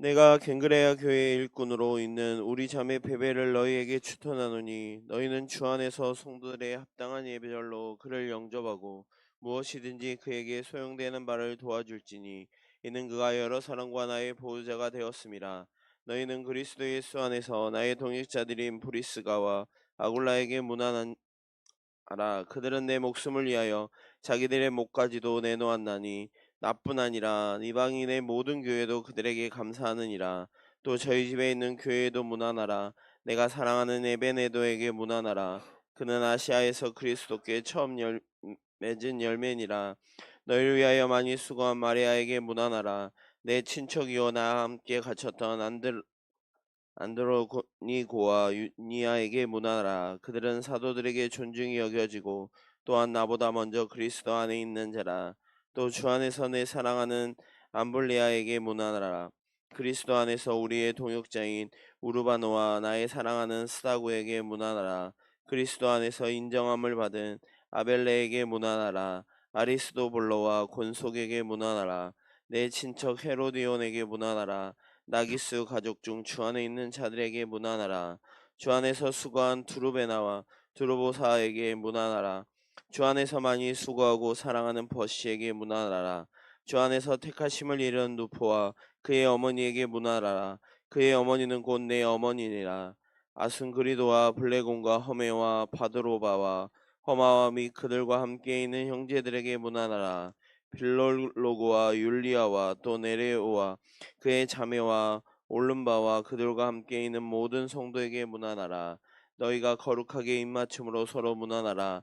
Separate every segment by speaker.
Speaker 1: 내가 갱그레아 교회 일꾼으로 있는 우리 자매 베베를 너희에게 추천하노니 너희는 주 안에서 성도들의 합당한 예배절로 그를 영접하고 무엇이든지 그에게 소용되는 바를 도와줄지니 이는 그가 여러 사람과 나의 보호자가 되었음이라 너희는 그리스도 예수 안에서 나의 동역자들인 브리스가와 아굴라에게 문안하라 그들은 내 목숨을 위하여 자기들의 목까지도 내놓았나니 나뿐 아니라 이방인의 모든 교회도 그들에게 감사하느니라. 또 저희 집에 있는 교회도 문안하라. 내가 사랑하는 에베네도에게 문안하라. 그는 아시아에서 그리스도께 처음 열, 맺은 열매니라. 너희를 위하여 많이 수고한 마리아에게 문안하라. 내 친척이요 나와 함께 갇혔던 안들 안드로니고와 유니아에게 문안하라. 그들은 사도들에게 존중이 여겨지고 또한 나보다 먼저 그리스도 안에 있는 자라. 또 주 안에서 내 사랑하는 암블리아에게 문안하라. 그리스도 안에서 우리의 동역자인 우르바노와 나의 사랑하는 스다구에게 문안하라. 그리스도 안에서 인정함을 받은 아벨레에게 문안하라. 아리스도볼로와 곤속에게 문안하라. 내 친척 헤로디온에게 문안하라. 나기스 가족 중 주 안에 있는 자들에게 문안하라. 주 안에서 수고한 두루베나와 두루보사에게 문안하라. 주 안에서 많이 수고하고 사랑하는 버시에게 문안하라. 주 안에서 택하심을 이룬 누포와 그의 어머니에게 문안하라. 그의 어머니는 곧 내 어머니니라. 아순그리도와 블레곤과 허메와 바드로바와 허마와 및 그들과 함께 있는 형제들에게 문안하라. 빌롤로고와 율리아와 또 네레오와 그의 자매와 올름바와 그들과 함께 있는 모든 성도에게 문안하라. 너희가 거룩하게 입맞춤으로 서로 문안하라.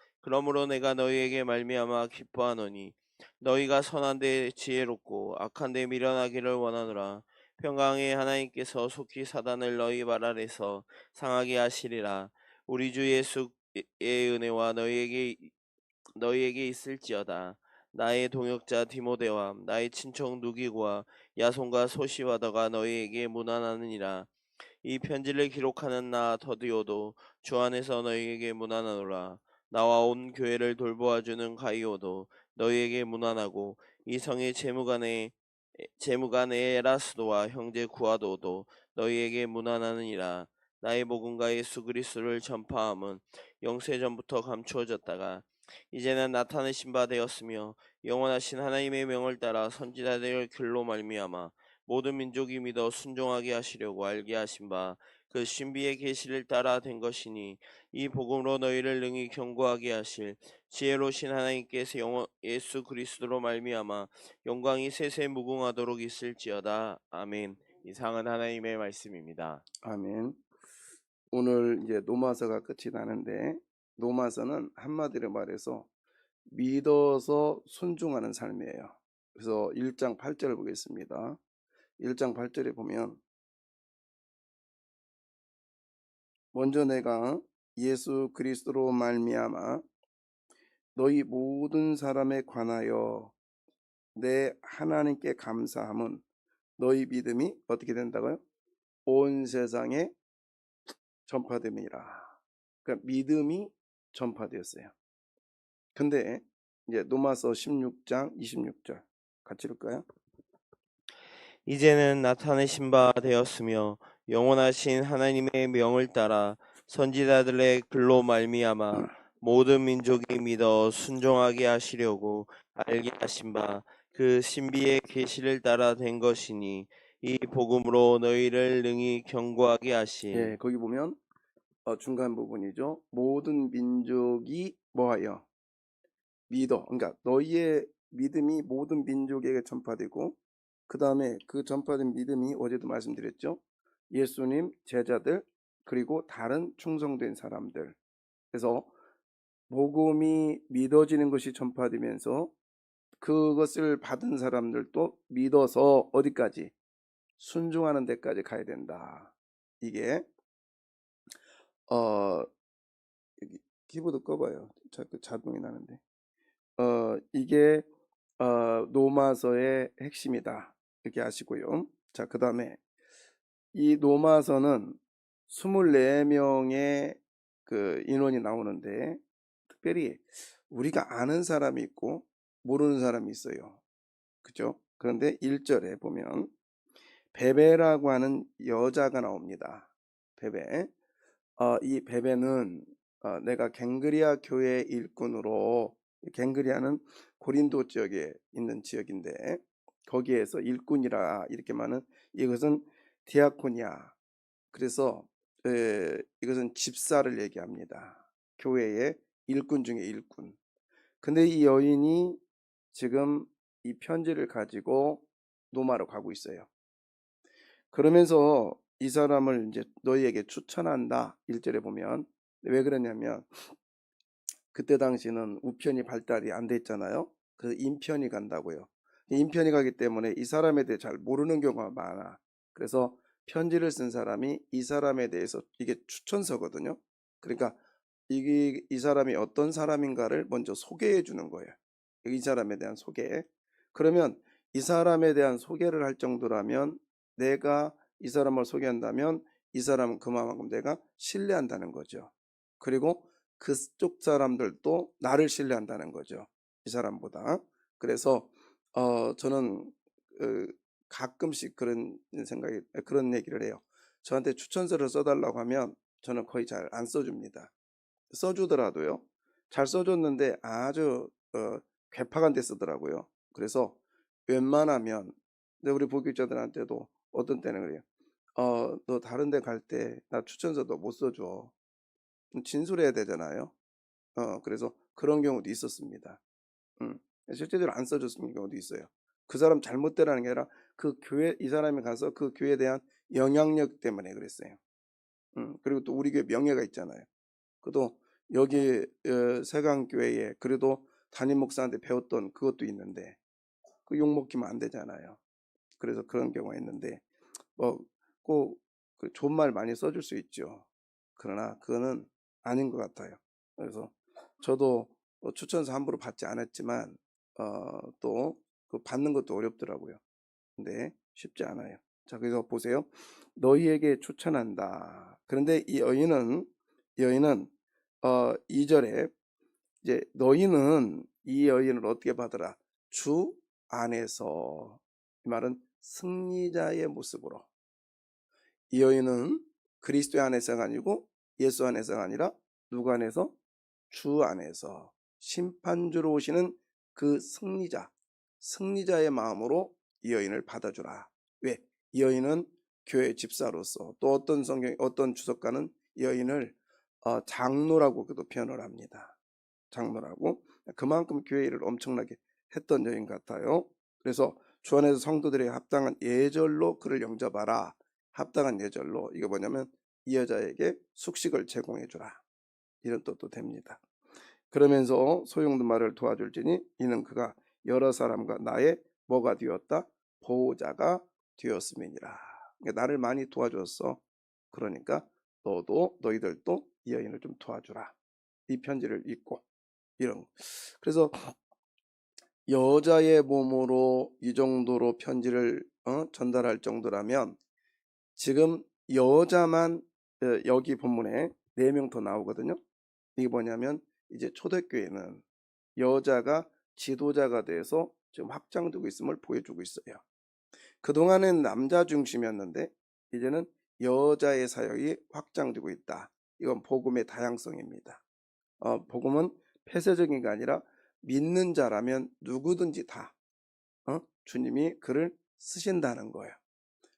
Speaker 1: 그러므로 내가 너희에게 말미암아 기뻐하노니 너희가 선한 데 지혜롭고 악한 데 미련하기를 원하노라. 평강의 하나님께서 속히 사단을 너희 발 아래서 상하게 하시리라. 우리 주 예수의 은혜와 너희에게 너희에게 있을지어다. 나의 동역자 디모데와 나의 친척 누기고와 야손과 소시바더가 너희에게 문안하느니라. 이 편지를 기록하는 나 더디오도 주 안에서 너희에게 문안하노라. 나와 온 교회를 돌보아주는 가이오도 너희에게 문안하고 이 성의 재무관의 재무관 에라스도와 형제 구아도도 너희에게 문안하느니라. 나의 복음과 예수 그리스도를 전파함은 영세 전부터 감추어졌다가 이제는 나타내신 바 되었으며 영원하신 하나님의 명을 따라 선지자들의 글로 말미암아 모든 민족이 믿어 순종하게 하시려고 알게 하신 바 그 신비의 계시를 따라 된 것이니 이 복음으로 너희를 능히 경고하게 하실 지혜로신 하나님께서 영원 예수 그리스도로 말미암아 영광이 세세 무궁하도록 있을지어다 아멘. 이상은 하나님의 말씀입니다.
Speaker 2: 아멘. 오늘 이제 노마서가 끝이 나는데 노마서는 한마디로 말해서 믿어서 순종하는 삶이에요. 그래서 1장 8절 보겠습니다. 1장 8절에 보면 먼저 내가 예수 그리스도로 말미암아 너희 모든 사람에 관하여 내 하나님께 감사함은 너희 믿음이 어떻게 된다고요? 온 세상에 전파됨이라. 그러니까 믿음이 전파되었어요. 근데 이제 노마서 16장 26절 같이 읽을까요?
Speaker 1: 이제는 나타내신 바 되었으며 영원하신 하나님의 명을 따라 선지자들의 글로 말미암아 모든 민족이 믿어 순종하게 하시려고 알게 하신 바 그 신비의 계시를 따라 된 것이니 이 복음으로 너희를 능히 경고하게 하신
Speaker 2: 예, 거기 보면 어, 중간 부분이죠. 모든 민족이 뭐하여 믿어. 그러니까 너희의 믿음이 모든 민족에게 전파되고 그 다음에 그 전파된 믿음이 어제도 말씀드렸죠. 예수님 제자들 그리고 다른 충성된 사람들. 그래서 복음이 믿어지는 것이 전파되면서 그것을 받은 사람들도 믿어서 어디까지 순종하는 데까지 가야 된다. 이게 어 키보드 꺼봐요. 자꾸 자동이 나는데. 어 이게 어 로마서의 핵심이다. 이렇게 아시고요. 자, 그 다음에 이 로마서는 24명의 그 인원이 나오는데 특별히 우리가 아는 사람이 있고 모르는 사람이 있어요. 그죠? 그런데 1절에 보면 베베라고 하는 여자가 나옵니다. 베베. 어, 이 베베는 어, 내가 갱그리아 교회 일꾼으로 갱그리아는 고린도 지역에 있는 지역인데 거기에서 일꾼이라 이렇게 말하는 이것은 디아코니아. 그래서 에, 이것은 집사를 얘기합니다. 교회의 일꾼 중에 일꾼. 근데 이 여인이 지금 이 편지를 가지고 노마로 가고 있어요. 그러면서 이 사람을 이제 너희에게 추천한다. 1절에 보면 왜 그러냐면 그때 당시는 우편이 발달이 안 됐잖아요. 그래서 인편이 간다고요. 인편이 가기 때문에 이 사람에 대해 잘 모르는 경우가 많아. 그래서 편지를 쓴 사람이 이 사람에 대해서 이게 추천서거든요. 그러니까 이게 이 사람이 어떤 사람인가를 먼저 소개해 주는 거예요. 이 사람에 대한 소개. 그러면 이 사람에 대한 소개를 할 정도라면 내가 이 사람을 소개한다면 이 사람은 그만큼 내가 신뢰한다는 거죠. 그리고 그쪽 사람들도 나를 신뢰한다는 거죠. 이 사람보다. 그래서 어 저는 그 가끔씩 그런 생각이 그런 얘기를 해요. 저한테 추천서를 써달라고 하면 저는 거의 잘 안 써줍니다. 써주더라도요. 잘 써줬는데 아주 어, 괴팍한 데 쓰더라고요. 그래서 웬만하면 근데 우리 보육자들한테도 어떤 때는 그래요. 어, 너 다른 데 갈 때 나 추천서도 못 써줘. 진술해야 되잖아요. 어, 그래서 그런 경우도 있었습니다. 음, 실제로 안 써줬는 경우도 있어요. 그 사람 잘못되라는 게 아니라 그 교회 이 사람이 가서 그 교회에 대한 영향력 때문에 그랬어요. 음, 그리고 또 우리 교회 명예가 있잖아요. 그도 여기 어, 세강 교회에 그래도 담임 목사한테 배웠던 그것도 있는데 그 욕 먹히면 안 되잖아요. 그래서 그런 경우가 있는데 뭐꼭그 좋은 말 많이 써줄 수 있죠. 그러나 그거는 아닌 것 같아요. 그래서 저도 뭐 추천서 함부로 받지 않았지만 어, 또 그 받는 것도 어렵더라고요. 근데 쉽지 않아요. 자, 그래서 보세요. 너희에게 추천한다. 그런데 이 여인은 이 여인은 어, 2절에 이제 너희는 이 여인을 어떻게 받으라? 주 안에서 이 말은 승리자의 모습으로 이 여인은 그리스도 안에서가 아니고 예수 안에서가 아니라 누구 안에서 주 안에서 심판주로 오시는 그 승리자 승리자의 마음으로 이 여인을 받아주라. 왜? 이 여인은 교회 집사로서 또 어떤 성경 어떤 주석가는 이 여인을 어, 장로라고 그도 표현을 합니다. 장로라고 그만큼 교회 일을 엄청나게 했던 여인 같아요. 그래서 주 안에서 성도들에게 합당한 예절로 그를 영접하라. 합당한 예절로 이거 뭐냐면 이 여자에게 숙식을 제공해 주라. 이런 뜻도 됩니다. 그러면서 소용도 말을 도와줄지니 이는 그가 여러 사람과 나의 뭐가 되었다? 보호자가 되었음이니라. 그러니까 나를 많이 도와줬어. 그러니까 너도 너희들도 이 여인을 좀 도와주라. 이 편지를 읽고 이런. 그래서 여자의 몸으로 이 정도로 편지를 어? 전달할 정도라면 지금 여자만 어, 여기 본문에 네 명 더 나오거든요. 이게 뭐냐면 이제 초대교회는 여자가 지도자가 돼서 지금 확장되고 있음을 보여주고 있어요. 그동안은 남자 중심이었는데 이제는 여자의 사역이 확장되고 있다. 이건 복음의 다양성입니다. 어, 복음은 폐쇄적인 게 아니라 믿는 자라면 누구든지 다 어? 주님이 그를 쓰신다는 거예요.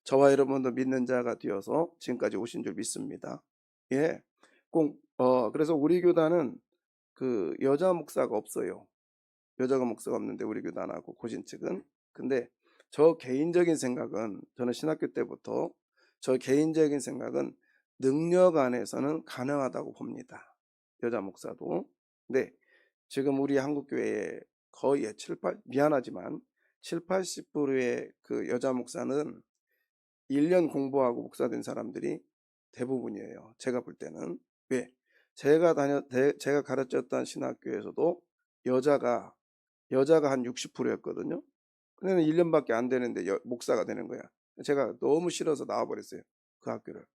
Speaker 2: 저와 여러분도 믿는 자가 되어서 지금까지 오신 줄 믿습니다. 예, 꼭 어, 그래서 우리 교단은 그 여자 목사가 없어요. 여자가 목사가 없는데 우리 교단하고 고신 측은 근데 저 개인적인 생각은 저는 신학교 때부터 저 개인적인 생각은 능력 안에서는 가능하다고 봅니다. 여자 목사도. 근데 지금 우리 한국 교회에 거의 7, 8 미안하지만 7, 80%의 그 여자 목사는 1년 공부하고 목사 된 사람들이 대부분이에요. 제가 볼 때는 왜? 제가 다녔 대- 제가 가르쳤던 신학교에서도 여자가 여자가 한 60%였거든요. 근데 1년밖에 안 되는데 여- 목사가 되는 거야. 제가 너무 싫어서 나와버렸어요. 그 학교를.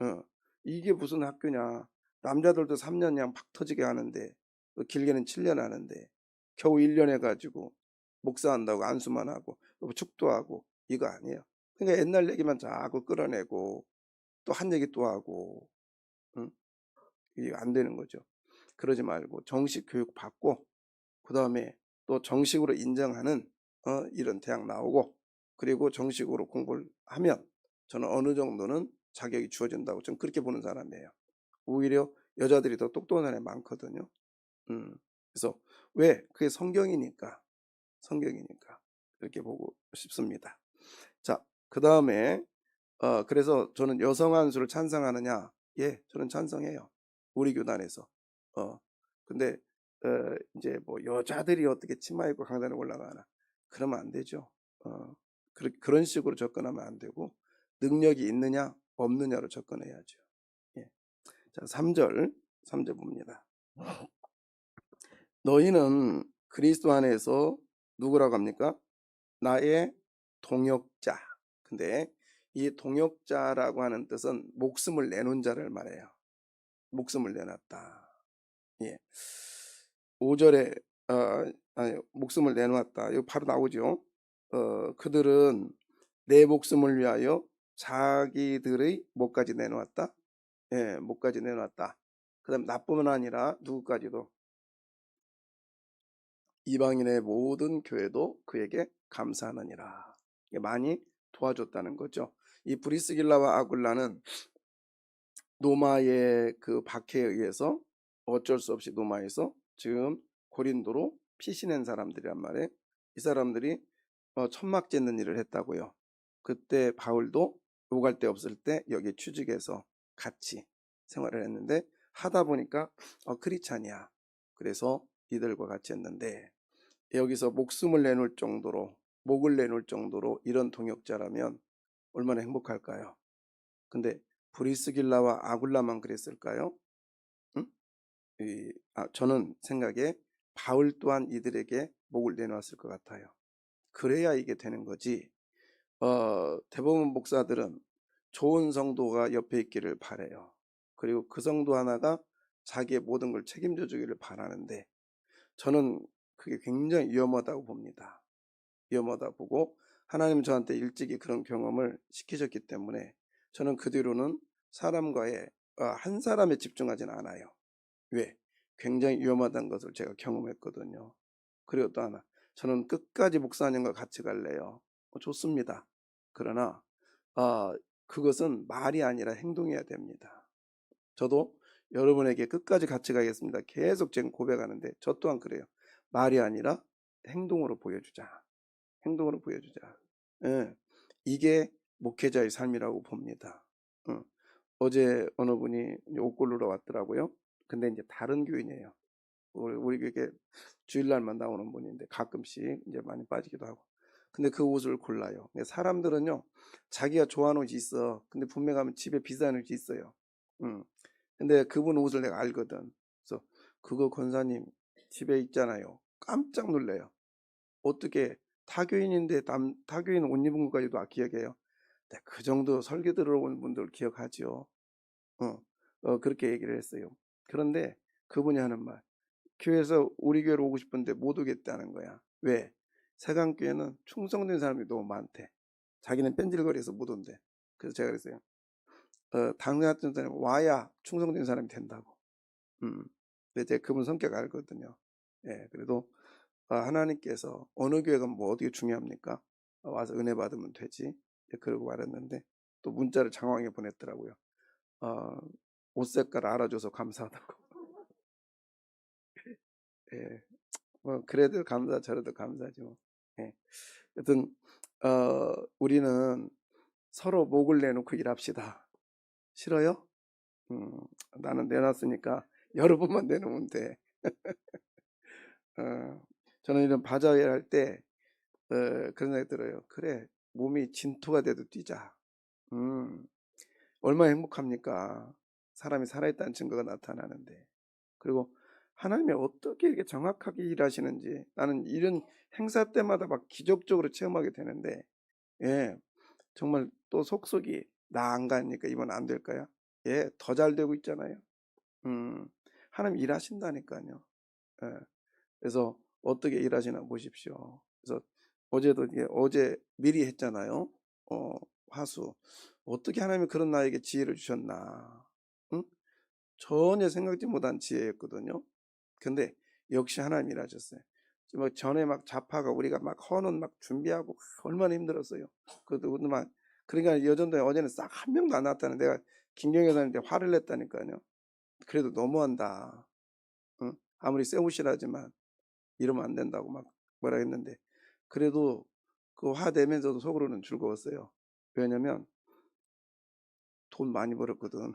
Speaker 2: 어. 이게 무슨 학교냐. 남자들도 3년 그냥 팍 터지게 하는데 또 길게는 7년 하는데 겨우 1년 해가지고 목사한다고 안수만 하고 또 축도 하고 이거 아니에요. 그러니까 옛날 얘기만 자꾸 끌어내고 또 한 얘기 또 하고 응? 이게 안 되는 거죠. 그러지 말고 정식 교육 받고 그 다음에 또 정식으로 인정하는 어, 이런 대학 나오고 그리고 정식으로 공부를 하면 저는 어느 정도는 자격이 주어진다고 저는 그렇게 보는 사람이에요. 오히려 여자들이 더 똑똑한 애 많거든요. 음, 그래서 왜? 그게 성경이니까 성경이니까 그렇게 보고 싶습니다. 자, 그 다음에 어, 그래서 저는 여성 한수를 찬성하느냐? 예, 저는 찬성해요. 우리 교단에서. 어, 근데 어, 이제 뭐 여자들이 어떻게 치마 입고 강단에 올라가나? 그러면 안 되죠. 어, 그, 그런 식으로 접근하면 안 되고 능력이 있느냐 없느냐로 접근해야죠. 예. 자, 3절, 3절 봅니다. 너희는 그리스도 안에서 누구라고 합니까? 나의 동역자. 근데 이 동역자라고 하는 뜻은 목숨을 내놓은 자를 말해요. 목숨을 내놨다. 예. 5절에 어, 아니, 목숨을 내놓았다. 이거 바로 나오죠. 어, 그들은 내 목숨을 위하여 자기들의 목까지 내놓았다. 예, 목까지 내놓았다. 그다음 나뿐만 아니라 누구까지도 이방인의 모든 교회도 그에게 감사하느니라. 많이 도와줬다는 거죠. 이 브리스길라와 아굴라는 노마의 그 박해에 의해서 어쩔 수 없이 노마에서 지금 고린도로 피신한 사람들이란 말이에요. 이 사람들이 어, 천막 짓는 일을 했다고요. 그때 바울도 오갈 데 없을 때 여기 취직해서 같이 생활을 했는데 하다 보니까 어, 크리찬이야. 그래서 이들과 같이 했는데 여기서 목숨을 내놓을 정도로 목을 내놓을 정도로 이런 동역자라면 얼마나 행복할까요? 근데 브리스길라와 아굴라만 그랬을까요? 아, 저는 생각에 바울 또한 이들에게 목을 내놓았을 것 같아요. 그래야 이게 되는 거지. 어, 대부분 목사들은 좋은 성도가 옆에 있기를 바래요. 그리고 그 성도 하나가 자기의 모든 걸 책임져 주기를 바라는데 저는 그게 굉장히 위험하다고 봅니다. 위험하다 보고 하나님 저한테 일찍이 그런 경험을 시키셨기 때문에 저는 그 뒤로는 사람과의 어, 한 사람에 집중하지는 않아요. 왜? 굉장히 위험하다는 것을 제가 경험했거든요. 그리고 또 하나, 저는 끝까지 목사님과 같이 갈래요. 어, 좋습니다. 그러나 아, 그것은 말이 아니라 행동해야 됩니다. 저도 여러분에게 끝까지 같이 가겠습니다. 계속 지금 고백하는데 저 또한 그래요. 말이 아니라 행동으로 보여주자. 행동으로 보여주자. 예, 이게 목회자의 삶이라고 봅니다. 어, 어제 어느 분이 옷 고르러 왔더라고요. 근데 이제 다른 교인이에요. 우리, 우리 교회 주일날만 나오는 분인데 가끔씩 이제 많이 빠지기도 하고. 근데 그 옷을 골라요. 근데 사람들은요, 자기가 좋아하는 옷이 있어. 근데 분명 하면 집에 비싼 옷이 있어요. 음. 근데 그분 옷을 내가 알거든. 그래서 그거 권사님 집에 있잖아요. 깜짝 놀래요. 어떻게 타교인인데 남, 타교인 옷 입은 것까지도 아, 기억해요. 네, 그 정도 설교 들어온 분들 기억하죠. 어, 어, 그렇게 얘기를 했어요. 그런데 그분이 하는 말, 교회에서 우리 교회로 오고 싶은데 못 오겠다는 거야. 왜? 세강교회는 충성된 사람이 너무 많대. 자기는 뺀질거리해서 못 온대. 그래서 제가 그랬어요. 어, 당연한 사람이 와야 충성된 사람이 된다고. 음. 근데 제가 그분 성격 알거든요. 예, 그래도 아, 하나님께서 어느 교회가 뭐 어떻게 중요합니까? 어, 와서 은혜 받으면 되지. 예, 그러고 말했는데 또 문자를 장황하게 보냈더라고요. 어, 옷 색깔 알아줘서 감사하다고. 예, 뭐 그래도 감사, 저래도 감사죠. 예, 여튼 어, 우리는 서로 목을 내놓고 일합시다. 싫어요? 음, 나는 내놨으니까 여러 번만 내놓으면 돼. 어, 저는 이런 바자회 할때 어, 그런 생각이 들어요. 그래 몸이 진토가 돼도 뛰자. 음, 얼마나 행복합니까? 사람이 살아있다는 증거가 나타나는데. 그리고 하나님이 어떻게 이렇게 정확하게 일하시는지 나는 이런 행사 때마다 막 기적적으로 체험하게 되는데, 예, 정말 또 속속이 나 안 가니까 이번 안 될까요? 예, 더 잘 되고 있잖아요. 음, 하나님 일하신다니까요. 예, 그래서 어떻게 일하시나 보십시오. 그래서 어제도 이게 어제 미리 했잖아요. 어, 화수. 어떻게 하나님이 그런 나에게 지혜를 주셨나. 응? 전혀 생각지 못한 지혜였거든요. 근데 역시 하나님 일하셨어요. 뭐 전에 막 자파가 우리가 막 헌원 막 준비하고 얼마나 힘들었어요. 그것도 막 그러니까 여전도 어제는 싹 한 명도 안 나왔다는 내가 김경혜 사님한테 화를 냈다니까요. 그래도 너무한다. 응? 아무리 세우시라지만 이러면 안 된다고 막 뭐라 했는데 그래도 그 화 내면서도 속으로는 즐거웠어요. 왜냐면 돈 많이 벌었거든.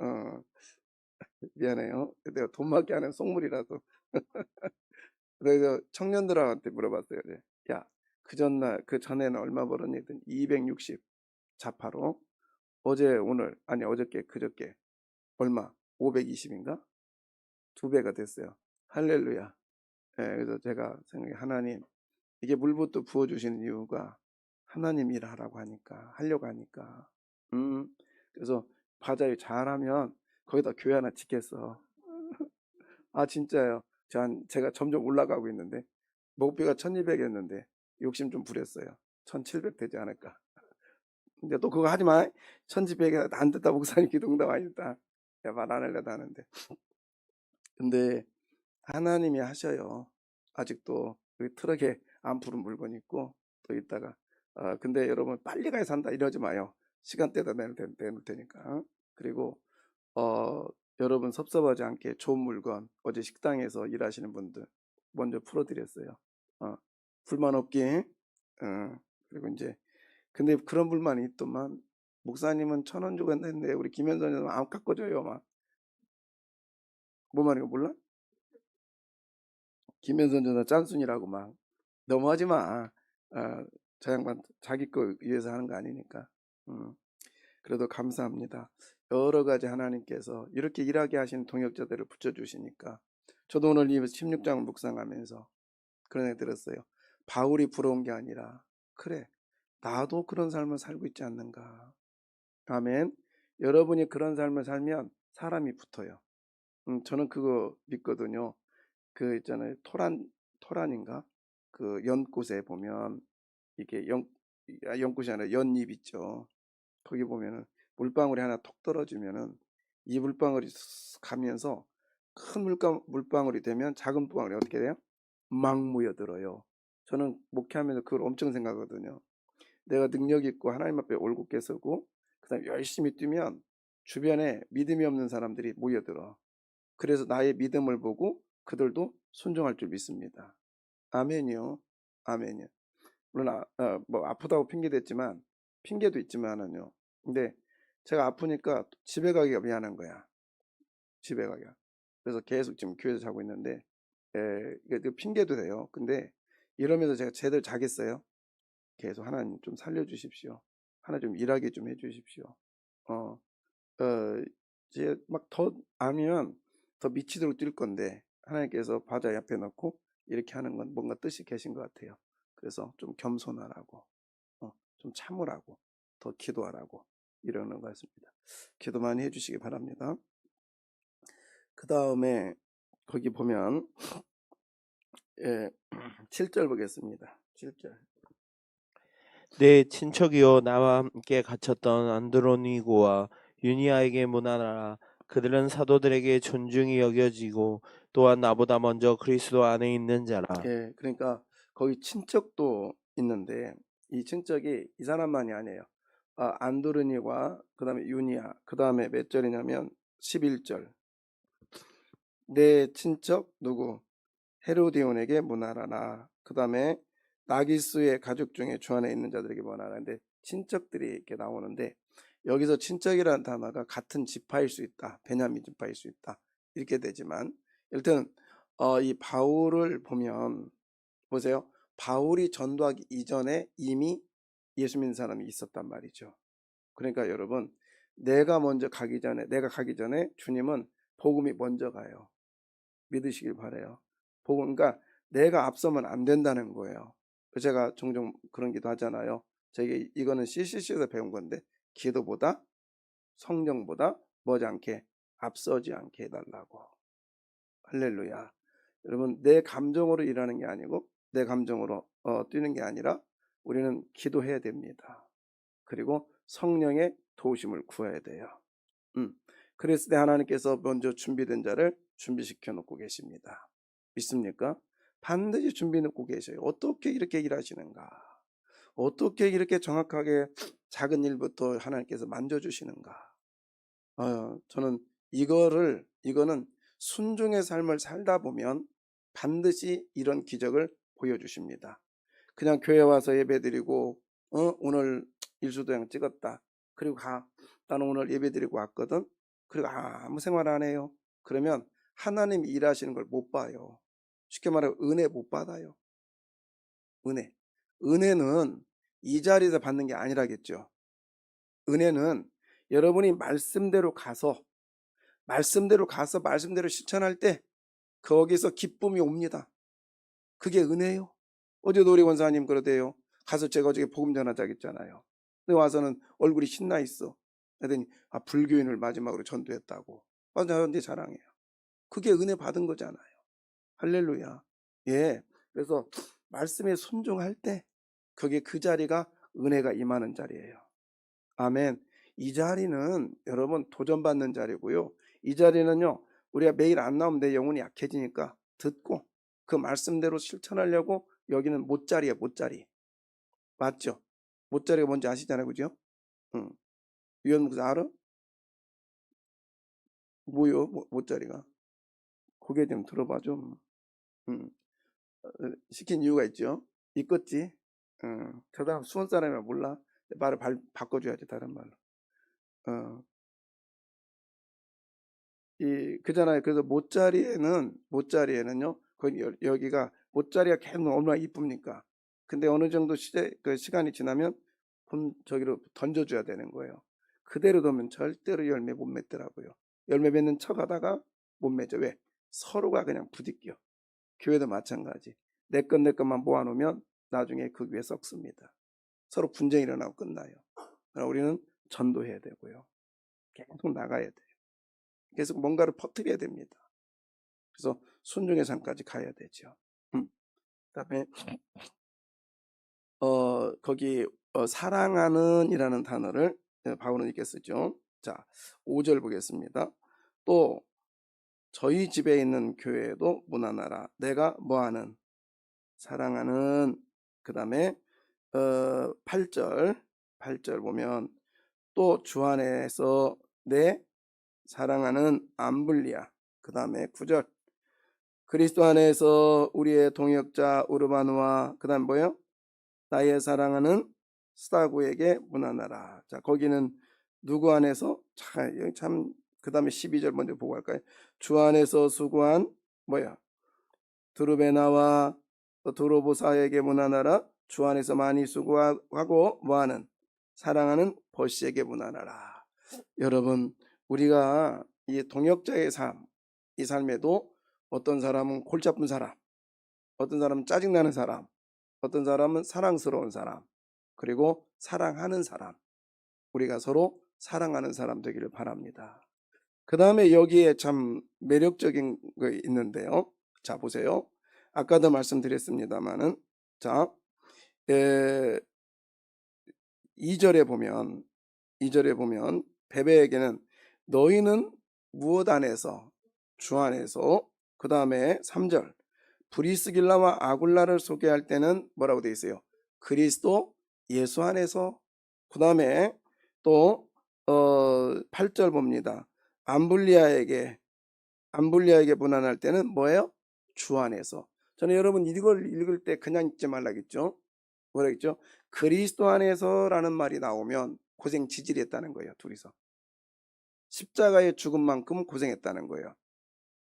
Speaker 2: 어, 미안해요. 내가 돈밖에 안한 속물이라서. 그래서 청년들한테 물어봤어요. 네. 야, 그 전날, 그 전에는 얼마 벌었니? 했더니 260 자파로. 어제, 오늘, 아니, 어저께, 그저께. 얼마? 520인가? 두 배가 됐어요. 할렐루야. 예, 그래서 제가 생각해, 하나님, 이게 물부터 부어주시는 이유가 하나님 일하라고 하니까, 하려고 하니까. 음, 그래서 바자유 잘하면 거기다 교회 하나 짓겠어. 아, 진짜요. 전, 제가 점점 올라가고 있는데, 목표가 1200이었는데, 욕심 좀 부렸어요. 1700 되지 않을까. 근데 또 그거 하지 마. 1700에 안 됐다, 목사님 기둥다 아니다. 말안 하려다 하는데. 근데 하나님이 하셔요. 아직도 여기 트럭에 안 푸른 물건 있고, 또 있다가, 어, 근데 여러분 빨리 가야 산다 이러지 마요. 시간대다 내놓을, 테니까. 그리고, 어, 여러분 섭섭하지 않게 좋은 물건, 어제 식당에서 일하시는 분들 먼저 풀어드렸어요. 어, 불만 없게. 어, 그리고 이제, 근데 그런 불만이 있더만, 목사님은 천 원 주고 했는데, 우리 김현선은 안 깎아줘요, 막. 뭐 말이야, 몰라? 김현선 전화 짠순이라고 막. 너무하지 마. 어, 저 양반 자기 거 위해서 하는 거 아니니까. 음, 그래도 감사합니다. 여러 가지 하나님께서 이렇게 일하게 하신 동역자들을 붙여주시니까. 저도 오늘 이 16장을 묵상하면서 그런 생각이 들었어요. 바울이 부러운 게 아니라, 그래, 나도 그런 삶을 살고 있지 않는가. 아멘. 여러분이 그런 삶을 살면 사람이 붙어요. 음, 저는 그거 믿거든요. 그 있잖아요. 토란, 토란인가? 그 연꽃에 보면 이게 연, 아, 연꽃이 아니라 연잎 있죠. 거기 보면은 물방울이 하나 톡 떨어지면은 이 물방울이 쓱 가면서 큰 물감, 물방울이 되면 작은 물방울이 어떻게 돼요? 막 모여들어요. 저는 목회하면서 그걸 엄청 생각하거든요. 내가 능력 있고 하나님 앞에 올곧게 서고 그다음에 열심히 뛰면 주변에 믿음이 없는 사람들이 모여들어. 그래서 나의 믿음을 보고 그들도 순종할 줄 믿습니다. 아멘이요. 아멘이요. 물론 아, 어, 뭐 아프다고 핑계 댔지만 핑계도 있지만은요. 근데 제가 아프니까 집에 가기가 미안한 거야. 집에 가기가. 그래서 계속 지금 교회에서 자고 있는데 에, 이게 그 핑계도 돼요. 근데 이러면서 제가 제대로 자겠어요. 계속 하나님 좀 살려주십시오. 하나 좀 일하게 좀 해주십시오. 어, 어, 이제 막 더 아면 더 미치도록 뛸 건데 하나님께서 바자 옆에 넣고 이렇게 하는 건 뭔가 뜻이 계신 것 같아요. 그래서 좀 겸손하라고, 어, 좀 참으라고, 더 기도하라고 이러는 것 같습니다. 기도 많이 해주시기 바랍니다. 그 다음에 거기 보면 예, 7절 보겠습니다. 7절.
Speaker 1: 내 친척이요 나와 함께 갇혔던 안드로니고와 유니아에게 문안하라. 그들은 사도들에게 존중이 여겨지고 또한 나보다 먼저 그리스도 안에 있는 자라.
Speaker 2: 예, 그러니까 거기 친척도 있는데 이 친척이 이 사람만이 아니에요. 아, 안도르니와 그 다음에 유니아, 그 다음에 몇 절이냐면 11절. 내 친척 누구? 헤로디온에게 문하라나. 그 다음에 나기스의 가족 중에 주 안에 있는 자들에게 문하라. 근데 친척들이 이렇게 나오는데 여기서 친척이라는 단어가 같은 지파일 수 있다. 베냐민 지파일 수 있다. 이렇게 되지만 일단 어, 이 바울을 보면 보세요. 바울이 전도하기 이전에 이미 예수 믿는 사람이 있었단 말이죠. 그러니까 여러분 내가 먼저 가기 전에 내가 가기 전에 주님은 복음이 먼저 가요. 믿으시길 바래요. 복음 그러니까 내가 앞서면 안 된다는 거예요. 제가 종종 그런 기도 하잖아요. 저게 이거는 CCC에서 배운 건데 기도보다 성령보다 머지않게 앞서지 않게 해달라고. 할렐루야. 여러분 내 감정으로 일하는 게 아니고 내 감정으로 어, 뛰는 게 아니라 우리는 기도해야 됩니다. 그리고 성령의 도우심을 구해야 돼요. 음. 그랬을 때 하나님께서 먼저 준비된 자를 준비시켜 놓고 계십니다. 믿습니까? 반드시 준비 놓고 계셔요. 어떻게 이렇게 일하시는가? 어떻게 이렇게 정확하게 작은 일부터 하나님께서 만져주시는가? 어, 저는 이거를 이거는 순종의 삶을 살다 보면 반드시 이런 기적을 보여주십니다. 그냥 교회 와서 예배드리고 어, 오늘 일수도양 찍었다. 그리고 가. 나는 오늘 예배드리고 왔거든. 그리고 아, 아무 생활 안 해요. 그러면 하나님이 일하시는 걸 못 봐요. 쉽게 말하면 은혜 못 받아요. 은혜. 은혜는 이 자리에서 받는 게 아니라겠죠. 은혜는 여러분이 말씀대로 가서 말씀대로 가서 말씀대로 실천할 때 거기서 기쁨이 옵니다. 그게 은혜요. 어제 노리 권사님 그러대요. 가서 제가 어저께 복음 전하자 했잖아요. 근데 와서는 얼굴이 신나 있어. 그랬더니 아 불교인을 마지막으로 전도했다고. 아 저한테 자랑해요. 그게 은혜 받은 거잖아요. 할렐루야. 예. 그래서 말씀에 순종할 때 그게 그 자리가 은혜가 임하는 자리예요. 아멘. 이 자리는 여러분 도전받는 자리고요. 이 자리는요. 우리가 매일 안 나오면 내 영혼이 약해지니까 듣고 그 말씀대로 실천하려고 여기는 못자리야 못자리. 맞죠? 못자리가 뭔지 아시잖아요. 그죠? 응. 유현 목사 알아? 뭐요? 뭐- 못자리가. 고개 좀 들어봐 좀. 응. 어, 시킨 이유가 있죠. 있겠지. 응. 저 사람 수원 사람이라 몰라. 말을 발, 바꿔줘야지 다른 말로. 어. 이 그잖아요. 그래서 못자리에는 못자리에는요. 여- 여기가 못자리가 계속 얼마나 이쁩니까? 근데 어느 정도 시제 그 시간이 지나면 본 저기로 던져줘야 되는 거예요. 그대로 두면 절대로 열매 못 맺더라고요. 열매 맺는 척하다가 못 맺어. 왜? 서로가 그냥 부딪혀. 교회도 마찬가지. 내 것 내 것만 모아놓으면 나중에 그 위에 썩습니다. 서로 분쟁이 일어나고 끝나요. 그러나 우리는 전도해야 되고요. 계속 나가야 돼요. 계속 뭔가를 퍼뜨려야 됩니다. 그래서 순종의 삶까지 가야 되죠. 음. 그다음에 어 거기 어, 사랑하는이라는 단어를 어, 바울은 이렇게 쓰죠. 자, 5절 보겠습니다. 또 저희 집에 있는 교회에도 문안하라. 내가 뭐하는 사랑하는 그 다음에 어 8절 8절 보면 또 주 안에서 내 사랑하는 암블리아 그 다음에 9절 그리스도 안에서 우리의 동역자 우르바누와 그다음 뭐요? 나의 사랑하는 스타구에게 문안하라. 자, 거기는 누구 안에서 참 그다음에 12절 먼저 보고 갈까요? 주 안에서 수고한 뭐야? 드루베나와 드로보사에게 문안하라. 주 안에서 많이 수고하고 뭐하는 사랑하는 버시에게 문안하라. 여러분, 우리가 이 동역자의 삶, 이 삶에도 어떤 사람은 골 잡은 사람, 어떤 사람은 짜증나는 사람, 어떤 사람은 사랑스러운 사람, 그리고 사랑하는 사람. 우리가 서로 사랑하는 사람 되기를 바랍니다. 그 다음에 여기에 참 매력적인 거 있는데요. 자, 보세요. 아까도 말씀드렸습니다만은, 자, 에, 2절에 보면, 2절에 보면, 베베에게는 너희는 무엇 안에서, 주 안에서, 그 다음에 3절, 브리스길라와 아굴라를 소개할 때는 뭐라고 되어 있어요? 그리스도 예수 안에서, 그 다음에 또, 어, 8절 봅니다. 암블리아에게, 암블리아에게 문안할 때는 뭐예요? 주 안에서. 저는 여러분 이걸 읽을 때 그냥 읽지 말라겠죠? 뭐라겠죠? 그리스도 안에서라는 말이 나오면 고생 지질이 했다는 거예요, 둘이서. 십자가의 죽음만큼 고생했다는 거예요.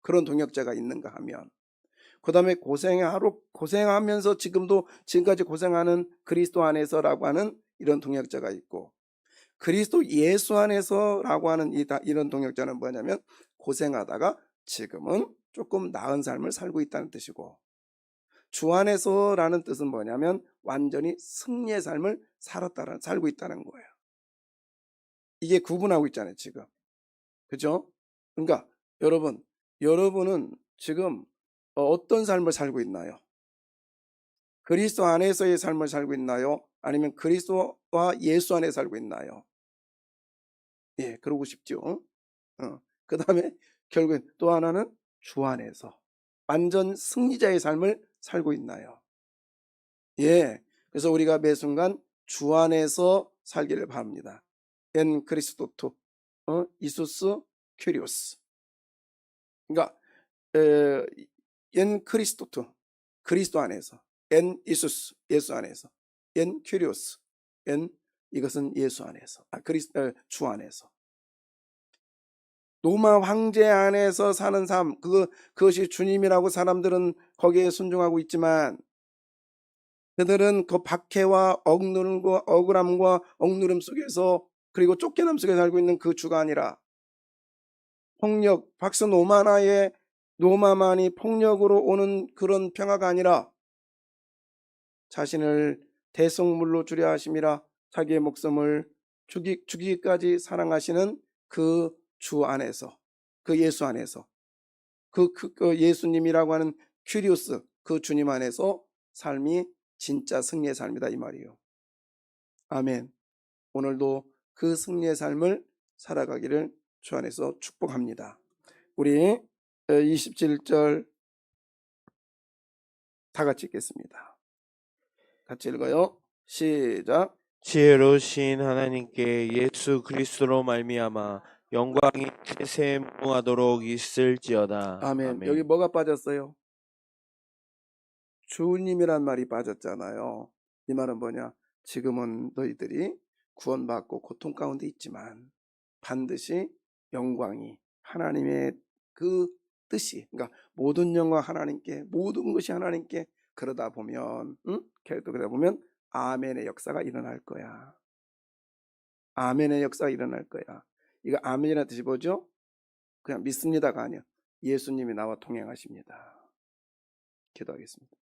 Speaker 2: 그런 동역자가 있는가 하면. 그 다음에 고생하러, 고생하면서 지금도 지금까지 고생하는 그리스도 안에서라고 하는 이런 동역자가 있고 그리스도 예수 안에서라고 하는 이런 동역자는 뭐냐면 고생하다가 지금은 조금 나은 삶을 살고 있다는 뜻이고 주 안에서라는 뜻은 뭐냐면 완전히 승리의 삶을 살았다는 살고 있다는 거예요. 이게 구분하고 있잖아요, 지금. 그죠? 그러니까 여러분, 여러분은 지금 어, 어떤 삶을 살고 있나요? 그리스도 안에서의 삶을 살고 있나요? 아니면 그리스도와 예수 안에 살고 있나요? 예, 그러고 싶죠. 어. 그 다음에 결국엔 또 하나는 주 안에서 완전 승리자의 삶을 살고 있나요? 예, 그래서 우리가 매 순간 주 안에서 살기를 바랍니다. 엔 그리스도토, 어, 이수스 큐리오스. 그러니까 에, 엔 그리스도토, 그리스도 안에서, 엔 이수스, 예수 안에서, 엔 큐리오스, 엔 이것은 예수 안에서, 아, 그리스, 에, 주 안에서. 로마 황제 안에서 사는 삶, 그, 그것이 주님이라고 사람들은 거기에 순종하고 있지만, 그들은 그 박해와 억누름과 억울함과 억누름 속에서 그리고 쫓겨남 속에 살고 있는 그 주가 아니라 폭력, 박스 노마나의 노마만이 폭력으로 오는 그런 평화가 아니라 자신을 대성물로 주려 하심이라 자기의 목숨을 죽이, 죽이기까지 사랑하시는 그 주 안에서 그 예수 안에서 그, 그, 그 예수님이라고 하는 큐리오스 그 주님 안에서 삶이 진짜 승리의 삶이다 이 말이에요. 아멘. 오늘도 그 승리의 삶을 살아가기를 주 안에서 축복합니다. 우리 27절 다 같이 읽겠습니다. 같이 읽어요. 시작.
Speaker 1: 지혜로우신 하나님께 예수 그리스도로 말미암아 영광이 세세 무하도록 있을지어다.
Speaker 2: 아멘. 여기 뭐가 빠졌어요? 주님이란 말이 빠졌잖아요. 이 말은 뭐냐? 지금은 너희들이 구원받고 고통 가운데 있지만 반드시 영광이 하나님의 그 뜻이 그러니까 모든 영광 하나님께 모든 것이 하나님께 그러다 보면 응? 계속 그러다 보면 아멘의 역사가 일어날 거야. 아멘의 역사가 일어날 거야. 이거 아멘이라는 뜻이 뭐죠? 그냥 믿습니다가 아니야. 예수님이 나와 동행하십니다. 기도하겠습니다.